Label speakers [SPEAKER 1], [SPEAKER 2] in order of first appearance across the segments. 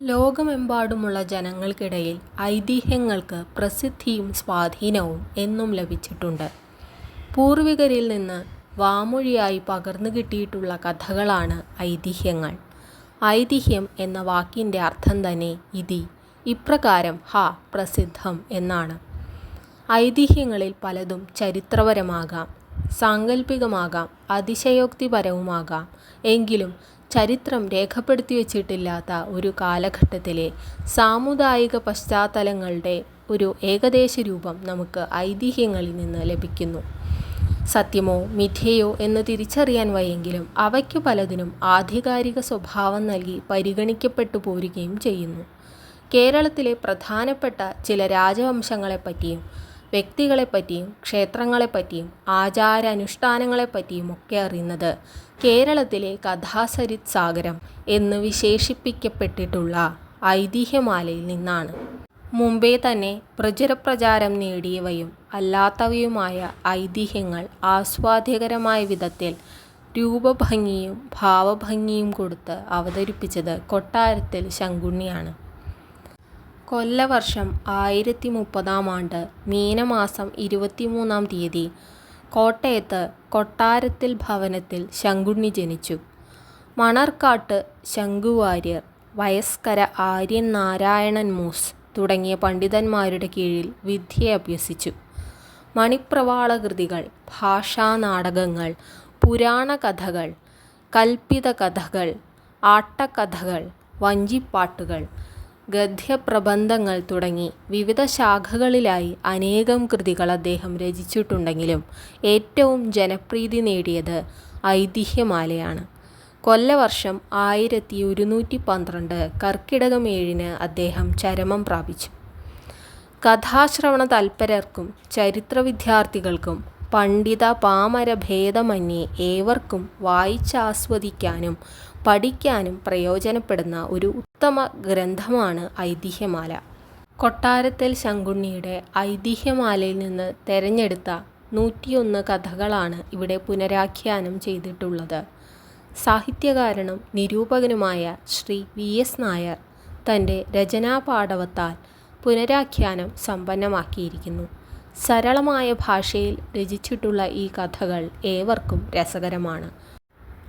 [SPEAKER 1] ലോകമെമ്പാടുമുള്ള ജനങ്ങൾക്കിടയിൽ ഐതിഹ്യങ്ങൾക്ക് പ്രസിദ്ധിയും സ്വാധീനവും എന്നും ലഭിച്ചിട്ടുണ്ട്. പൂർവികരിൽ നിന്ന് വാമൊഴിയായി പകർന്നു കിട്ടിയിട്ടുള്ള കഥകളാണ് ഐതിഹ്യങ്ങൾ. ഐതിഹ്യം എന്ന വാക്കിന്റെ അർത്ഥം തന്നെ ഇതി, ഇപ്രകാരം ഹ, പ്രസിദ്ധം എന്നാണ്. ഐതിഹ്യങ്ങളിൽ പലതും ചരിത്രപരമാകാം, സാങ്കല്പികമാകാം, അതിശയോക്തിപരവുമാകാം. എങ്കിലും ചരിത്രം രേഖപ്പെടുത്തി വച്ചിട്ടില്ലാത്ത ഒരു കാലഘട്ടത്തിലെ സാമുദായിക പശ്ചാത്തലങ്ങളുടെ ഒരു ഏകദേശ രൂപം നമുക്ക് ഐതിഹ്യങ്ങളിൽ നിന്ന് ലഭിക്കുന്നു. സത്യമോ മിഥ്യയോ എന്ന് തിരിച്ചറിയാൻ വയെങ്കിലും അവയ്ക്ക് പലതിനും ആധികാരിക സ്വഭാവം നൽകി പരിഗണിക്കപ്പെട്ടു പോരുകയും ചെയ്യുന്നു. കേരളത്തിലെ പ്രധാനപ്പെട്ട ചില രാജവംശങ്ങളെപ്പറ്റിയും വ്യക്തികളെപ്പറ്റിയും ക്ഷേത്രങ്ങളെപ്പറ്റിയും ആചാരാനുഷ്ഠാനങ്ങളെപ്പറ്റിയുമൊക്കെ അറിയുന്നത് കേരളത്തിലെ കഥാസരിത് സാഗരം എന്ന് വിശേഷിപ്പിക്കപ്പെട്ടിട്ടുള്ള ഐതിഹ്യമാലയിൽ നിന്നാണ്. മുമ്പേ തന്നെ പ്രചുരപ്രചാരം നേടിയവയും അല്ലാത്തവയുമായ ഐതിഹ്യങ്ങൾ ആസ്വാദ്യകരമായ വിധത്തിൽ രൂപഭംഗിയും ഭാവഭംഗിയും കൊടുത്ത് അവതരിപ്പിച്ചത് കൊട്ടാരത്തിൽ ശങ്കുണ്ണിയാണ്. കൊല്ലവർഷം ആയിരത്തി മുപ്പതാം ആണ്ട് മീനമാസം ഇരുപത്തിമൂന്നാം തീയതി കോട്ടയത്ത് കൊട്ടാരത്തിൽ ഭവനത്തിൽ ശങ്കുണ്ണി ജനിച്ചു. മണർക്കാട്ട് ശങ്കുവാര്യർ, വയസ്കര ആര്യൻ നാരായണൻ മൂസ് തുടങ്ങിയ പണ്ഡിതന്മാരുടെ കീഴിൽ വിദ്യ അഭ്യസിച്ചു മണിപ്രവാള മണിപ്രവാളകൃതികൾ, ഭാഷാനാടകങ്ങൾ, പുരാണകഥകൾ, കല്പിതകഥകൾ, ആട്ടക്കഥകൾ, വഞ്ചിപ്പാട്ടുകൾ, ഗദ്യപ്രബന്ധങ്ങൾ തുടങ്ങി വിവിധ ശാഖകളിലായി അനേകം കൃതികൾ അദ്ദേഹം രചിച്ചിട്ടുണ്ടെങ്കിലും ഏറ്റവും ജനപ്രീതി നേടിയത് ഐതിഹ്യമാലയാണ്. കൊല്ലവർഷം ആയിരത്തി ഒരുന്നൂറ്റി പന്ത്രണ്ട് കർക്കിടകം ഏഴിന് അദ്ദേഹം ചരമം പ്രാപിച്ചു. കഥാശ്രവണതല്പരർക്കും ചരിത്രവിദ്യാർത്ഥികൾക്കും പണ്ഡിത-പാമരഭേദമന്യേ ഏവർക്കും വായിച്ചാസ്വദിക്കാനും പഠിക്കാനും പ്രയോജനപ്പെടുന്ന ഒരു ഉത്തമ ഗ്രന്ഥമാണ് ഐതിഹ്യമാല. കൊട്ടാരത്തിൽ ശങ്കുണ്ണിയുടെ ഐതിഹ്യമാലയിൽ നിന്ന് തെരഞ്ഞെടുത്ത നൂറ്റിയൊന്ന് കഥകളാണ് ഇവിടെ പുനരാഖ്യാനം ചെയ്തിട്ടുള്ളത്. സാഹിത്യകാരനും നിരൂപകനുമായ ശ്രീ വി. എസ്. നായർ തന്റെ രചനാപാടവത്താൽ പുനരാഖ്യാനം സമ്പന്നമാക്കിയിരിക്കുന്നു. സരളമായ ഭാഷയിൽ രചിച്ചിട്ടുള്ള ഈ കഥകൾ ഏവർക്കും രസകരമാണ്.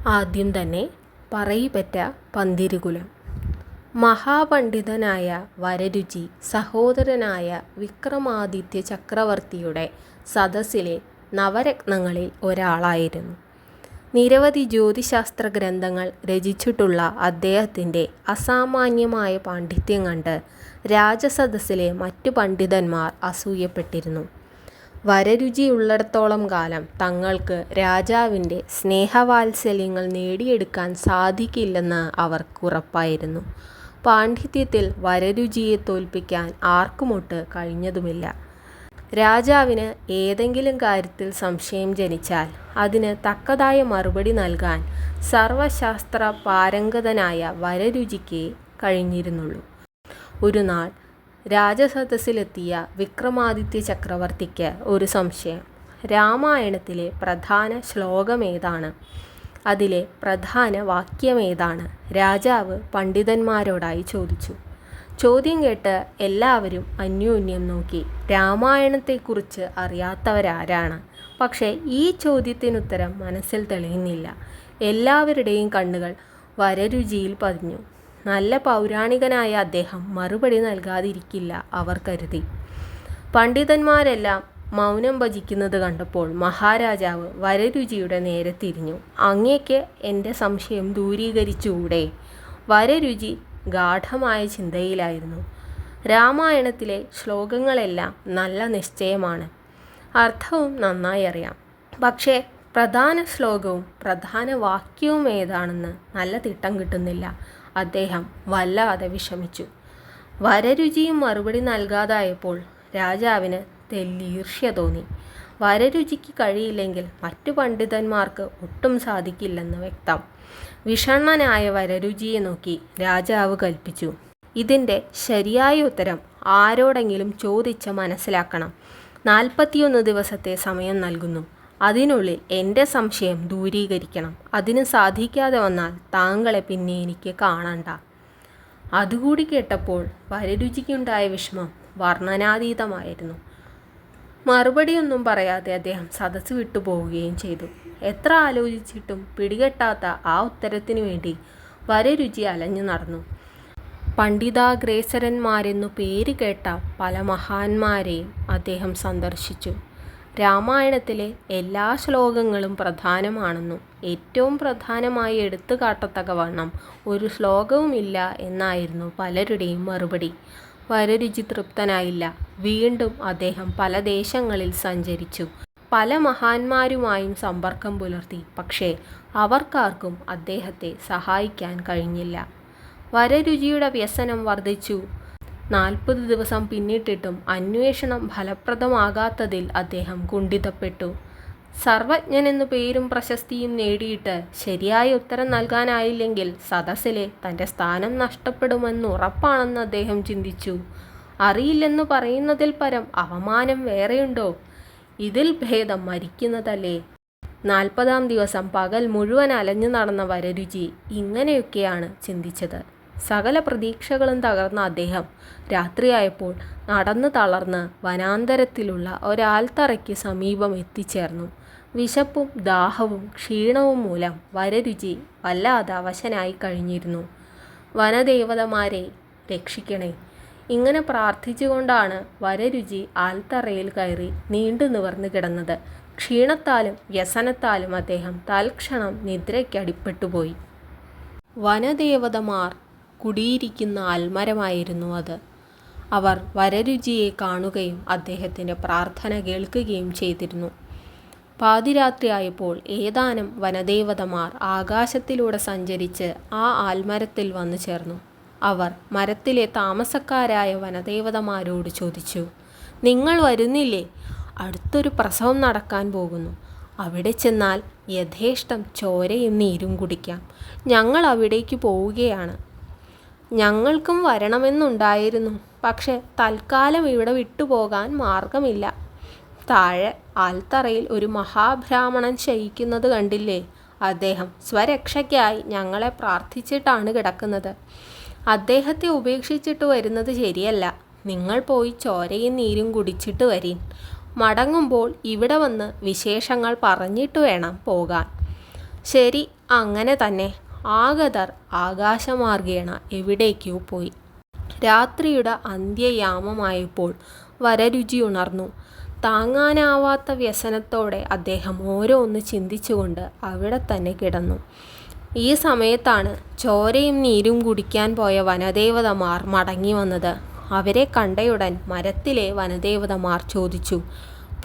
[SPEAKER 1] ആദ്യം തന്നെ പറയിപ്പറ്റ പന്തിരുകുലം. മഹാപണ്ഡിതനായ വരരുചി സഹോദരനായ വിക്രമാദിത്യ ചക്രവർത്തിയുടെ സദസ്സിലെ നവരത്നങ്ങളിൽ ഒരാളായിരുന്നു. നിരവധി ജ്യോതിശാസ്ത്ര ഗ്രന്ഥങ്ങൾ രചിച്ചിട്ടുള്ള അദ്ദേഹത്തിന്റെ അസാമാന്യമായ പാണ്ഡിത്യം കണ്ട് രാജസദസ്സിലെ മറ്റു പണ്ഡിതന്മാർ അസൂയപ്പെട്ടിരുന്നു. വരരുചിയുള്ളിടത്തോളം കാലം തങ്ങൾക്ക് രാജാവിന്റെ സ്നേഹവാത്സല്യങ്ങൾ നേടിയെടുക്കാൻ സാധിക്കില്ലെന്ന് അവർക്കുറപ്പായിരുന്നു. പാണ്ഡിത്യത്തിൽ വരരുചിയെ തോൽപ്പിക്കാൻ ആർക്കുമൊട്ട് കഴിഞ്ഞതുമില്ല. രാജാവിന് ഏതെങ്കിലും കാര്യത്തിൽ സംശയം ജനിച്ചാൽ അതിന് തക്കതായ മറുപടി നൽകാൻ സർവശാസ്ത്രപാരംഗതനായ വരരുചിക്കേ കഴിഞ്ഞിരുന്നുള്ളൂ. ഒരുനാൾ രാജസദസ്സിലെത്തിയ വിക്രമാദിത്യ ചക്രവർത്തിക്ക് ഒരു സംശയം. രാമായണത്തിലെ പ്രധാന ശ്ലോകമേതാണ്, അതിലെ പ്രധാന വാക്യമേതാണ് രാജാവ് പണ്ഡിതന്മാരോടായി ചോദിച്ചു. ചോദ്യം കേട്ട് എല്ലാവരും അന്യോന്യം നോക്കി. രാമായണത്തെക്കുറിച്ച് അറിയാത്തവരാരാണ്? പക്ഷേ ഈ ചോദ്യത്തിനുത്തരം മനസ്സിൽ തെളിയുന്നില്ല. എല്ലാവരുടെയും കണ്ണുകൾ വരരുചിയിൽ പതിഞ്ഞു. നല്ല പൗരാണികനായ അദ്ദേഹം മറുപടി നൽകാതിരിക്കില്ല അവർ കരുതി. പണ്ഡിതന്മാരെല്ലാം മൗനം ഭജിക്കുന്നത് കണ്ടപ്പോൾ മഹാരാജാവ് വരരുചിയുടെ നേരെ തിരിഞ്ഞു. അങ്ങേക്ക് എന്റെ സംശയം ദൂരീകരിച്ചുകൂടെ വരരുചി ഗാഠമായ ചിന്തയിലായിരുന്നു. രാമായണത്തിലെ ശ്ലോകങ്ങളെല്ലാം നല്ല നിശ്ചയമാണ്. അർത്ഥവും നന്നായി അറിയാം. പക്ഷേ പ്രധാന ശ്ലോകവും പ്രധാന വാക്യവും ഏതാണെന്ന് നല്ല തിട്ടം കിട്ടുന്നില്ല. അദ്ദേഹം വല്ലാതെ വിഷമിച്ചു. വരരുചിയും മറുപടി നൽകാതായപ്പോൾ രാജാവിന് തെല്ലീർഷ്യ തോന്നി. വരരുചിക്ക് കഴിയില്ലെങ്കിൽ മറ്റു പണ്ഡിതന്മാർക്ക് ഒട്ടും സാധിക്കില്ലെന്ന് വ്യക്തം. വിഷണ്ണനായ വരരുചിയെ നോക്കി രാജാവ് കൽപ്പിച്ചു ഇതിന്റെ ശരിയായ ഉത്തരം ആരോടെങ്കിലും ചോദിച്ച് മനസ്സിലാക്കണം. നാൽപ്പത്തിയൊന്ന് ദിവസത്തെ സമയം നൽകുന്നു. അതിനുള്ളിൽ എന്റെ സംശയം ദൂരീകരിക്കണം. അതിന് സാധിക്കാതെ വന്നാൽ താങ്കളെ പിന്നെ എനിക്ക് കാണണ്ട. അതുകൂടി കേട്ടപ്പോൾ വരരുചിക്കുണ്ടായ വിഷമം വർണനാതീതമായിരുന്നു മറുപടിയൊന്നും പറയാതെ അദ്ദേഹം സദസ്സ് വിട്ടുപോവുകയും ചെയ്തു എത്ര ആലോചിച്ചിട്ടും പിടികെട്ടാത്ത ആ ഉത്തരത്തിനു വേണ്ടി വരരുചി അലഞ്ഞു നടന്നു പണ്ഡിതാഗ്രേസരന്മാരെന്നു പേര് കേട്ട പല മഹാന്മാരെയും അദ്ദേഹം സന്ദർശിച്ചു രാമായണത്തിലെ എല്ലാ ശ്ലോകങ്ങളും പ്രധാനമാണെന്നും ഏറ്റവും പ്രധാനമായി എടുത്തു കാട്ടത്തക്കവണ്ണം ഒരു ശ്ലോകവുമില്ല എന്നായിരുന്നു പലരുടെയും മറുപടി. വരരുചി തൃപ്തനായില്ല. വീണ്ടും അദ്ദേഹം പല ദേശങ്ങളിൽ സഞ്ചരിച്ചു. പല മഹാന്മാരുമായും സമ്പർക്കം പുലർത്തി. പക്ഷേ അവർക്കാർക്കും അദ്ദേഹത്തെ സഹായിക്കാൻ കഴിഞ്ഞില്ല. വരരുചിയുടെ വ്യസനം വർദ്ധിച്ചു. നാൽപ്പത് ദിവസം പിന്നിട്ടിട്ടും അന്വേഷണം ഫലപ്രദമാകാത്തതിൽ അദ്ദേഹം കുണ്ഠിതപ്പെട്ടു. സർവജ്ഞനെന്നു പേരും പ്രശസ്തിയും നേടിയിട്ട് ശരിയായ ഉത്തരം നൽകാനായില്ലെങ്കിൽ സദസ്സിലെ തന്റെ സ്ഥാനം നഷ്ടപ്പെടുമെന്ന് ഉറപ്പാണെന്ന് അദ്ദേഹം ചിന്തിച്ചു. അറിയില്ലെന്ന് പറയുന്നതിൽ പരം അവമാനം വേറെയുണ്ടോ? ഇതിൽ ഭേദം മരിക്കുന്നതല്ലേ? നാൽപ്പതാം ദിവസം പകൽ മുഴുവൻ അലഞ്ഞു നടന്ന വരരുചി ഇങ്ങനെയൊക്കെയാണ് ചിന്തിച്ചത്. സകല പ്രതീക്ഷകളും തകർന്ന അദ്ദേഹം. രാത്രിയായപ്പോൾ നടന്നു തളർന്ന് വനാന്തരത്തിലുള്ള ഒരാൽത്തറയ്ക്ക് സമീപം എത്തിച്ചേർന്നു. വിശപ്പും ദാഹവും ക്ഷീണവും മൂലം വരരുചി വല്ലാതെ അവശനായി കഴിഞ്ഞിരുന്നു. വനദേവതമാരെ രക്ഷിക്കണേ. ഇങ്ങനെ പ്രാർത്ഥിച്ചുകൊണ്ടാണ് വരരുചി ആൽത്തറയിൽ കയറി നീണ്ടു നിവർന്നു കിടന്നത്. ക്ഷീണത്താലും വ്യസനത്താലും അദ്ദേഹം തൽക്ഷണം നിദ്രയ്ക്കടിപ്പെട്ടുപോയി വനദേവതമാർ കുടിയിരിക്കുന്ന ആൽമരമായിരുന്നു അത്. അവർ വരരുചിയെ കാണുകയും അദ്ദേഹത്തിന്റെ പ്രാർത്ഥന കേൾക്കുകയും ചെയ്തിരുന്നു. പാതിരാത്രിയായപ്പോൾ ഏതാനും വനദേവതമാർ ആകാശത്തിലൂടെ സഞ്ചരിച്ച് ആ ആൽമരത്തിൽ വന്നു ചേർന്നു. അവർ മരത്തിലെ താമസക്കാരായ വനദേവതമാരോട് ചോദിച്ചു നിങ്ങൾ വരുന്നില്ലേ? അടുത്തൊരു പ്രസവം നടക്കാൻ പോകുന്നു. അവിടെ ചെന്നാൽ യഥേഷ്ടം ചോരയും നീരും കുടിക്കാം. ഞങ്ങൾ അവിടേക്ക് പോവുകയാണ്. ഞങ്ങൾക്കും വരണമെന്നുണ്ടായിരുന്നു. പക്ഷെ തൽക്കാലം ഇവിടെ വിട്ടുപോകാൻ മാർഗമില്ല. താഴെ ആൽത്തറയിൽ ഒരു മഹാബ്രാഹ്മണൻ ശയിക്കുന്നത് കണ്ടില്ലേ? അദ്ദേഹം സ്വരക്ഷയ്ക്കായി ഞങ്ങളെ പ്രാർത്ഥിച്ചിട്ടാണ് കിടക്കുന്നത്. അദ്ദേഹത്തെ ഉപേക്ഷിച്ചിട്ട് വരുന്നത് ശരിയല്ല. നിങ്ങൾ പോയി ചോരയും നീരും കുടിച്ചിട്ട് വരീൻ. മടങ്ങുമ്പോൾ ഇവിടെ വന്ന് വിശേഷങ്ങൾ പറഞ്ഞിട്ട് വേണം പോകാൻ. ശരി അങ്ങനെ തന്നെ. ആഗതർ ആകാശമാർഗേണ എവിടേക്കോ പോയി. രാത്രിയുടെ അന്ത്യയാമമായപ്പോൾ വരരുചി ഉണർന്നു. താങ്ങാനാവാത്ത വ്യസനത്തോടെ അദ്ദേഹം ഓരോന്ന് ചിന്തിച്ചുകൊണ്ട് അവിടെ തന്നെ കിടന്നു. ഈ സമയത്താണ് ചോരയും നീരും കുടിക്കാൻ പോയ വനദേവതമാർ മടങ്ങി വന്നത്. അവരെ കണ്ടയുടൻ മരത്തിലെ വനദേവതമാർ ചോദിച്ചു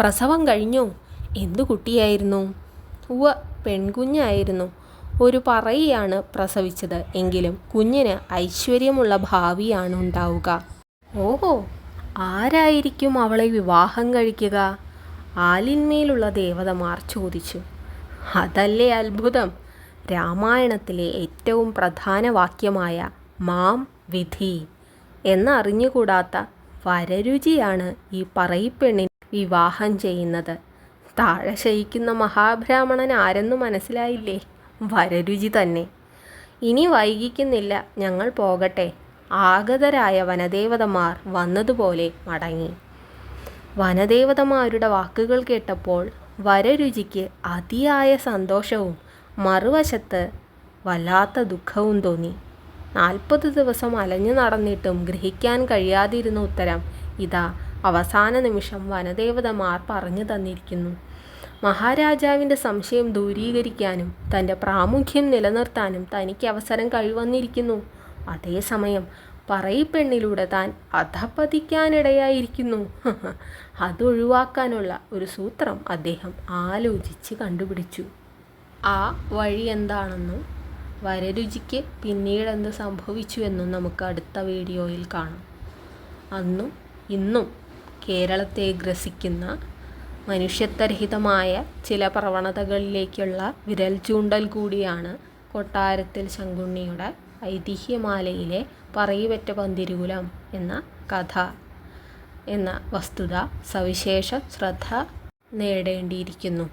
[SPEAKER 1] പ്രസവം കഴിഞ്ഞു? എന്തു കുട്ടിയായിരുന്നു? ഉവ പെൺകുഞ്ഞായിരുന്നു. ഒരു പറയാണ് പ്രസവിച്ചത്. എങ്കിലും കുഞ്ഞിന് ഐശ്വര്യമുള്ള ഭാവിയാണ് ഉണ്ടാവുക ഓഹോ ആരായിരിക്കും അവളെ വിവാഹം കഴിക്കുക? ആലിന്മേലുള്ള ദേവതമാർ ചോദിച്ചു. അതല്ലേ അത്ഭുതം? രാമായണത്തിലെ ഏറ്റവും പ്രധാന വാക്യമായ മാം വിധി എന്നറിഞ്ഞുകൂടാത്ത വരരുചിയാണ് ഈ പറയിപ്പെണ്ണിനെ വിവാഹം ചെയ്യുന്നത്. താഴെ ശയിക്കുന്ന മഹാബ്രാഹ്മണൻ ആരെന്ന് മനസ്സിലായില്ലേ? വരരുചി തന്നെ. ഇനി വൈകിക്കുന്നില്ല ഞങ്ങൾ പോകട്ടെ. ആഗതരായ വനദേവതമാർ വന്നതുപോലെ മടങ്ങി. വനദേവതമാരുടെ വാക്കുകൾ കേട്ടപ്പോൾ വരരുചിക്ക് അതിയായ സന്തോഷവും മറുവശത്ത് വല്ലാത്ത ദുഃഖവും തോന്നി. നാൽപ്പത് ദിവസം അലഞ്ഞു നടന്നിട്ടും ഗ്രഹിക്കാൻ കഴിയാതിരുന്ന ഉത്തരം ഇതാ അവസാന നിമിഷം വനദേവതമാർ പറഞ്ഞു തന്നിരിക്കുന്നു. മഹാരാജാവിന്റെ സംശയം ദൂരീകരിക്കാനും തന്റെ പ്രാമുഖ്യം നിലനിർത്താനും തനിക്ക് അവസരം കഴിവന്നിരിക്കുന്നു. അതേസമയം പറയിപ്പെണ്ണിലൂടെ താൻ അധപ്പതിക്കാനിടയായിരിക്കുന്നു അതൊഴിവാക്കാനുള്ള ഒരു സൂത്രം അദ്ദേഹം ആലോചിച്ച് കണ്ടുപിടിച്ചു. ആ വഴി എന്താണെന്നും വരരുചിക്ക് പിന്നീട് എന്ത് സംഭവിച്ചു എന്നും നമുക്ക് അടുത്ത വീഡിയോയിൽ കാണാം. അന്നും ഇന്നും കേരളത്തെ ഗ്രസിക്കുന്ന മനുഷ്യത്വരഹിതമായ ചില പ്രവണതകളിലേക്കുള്ള വിരൽ ചൂണ്ടൽ കൂടിയാണ് കൊട്ടാരത്തിൽ ശങ്കുണ്ണിയുടെ ഐതിഹ്യമാലയിലെ പറയിപെറ്റ പന്തിരുകുലം എന്ന കഥ എന്ന വസ്തുത സവിശേഷ ശ്രദ്ധ നേടേണ്ടിയിരിക്കുന്നു.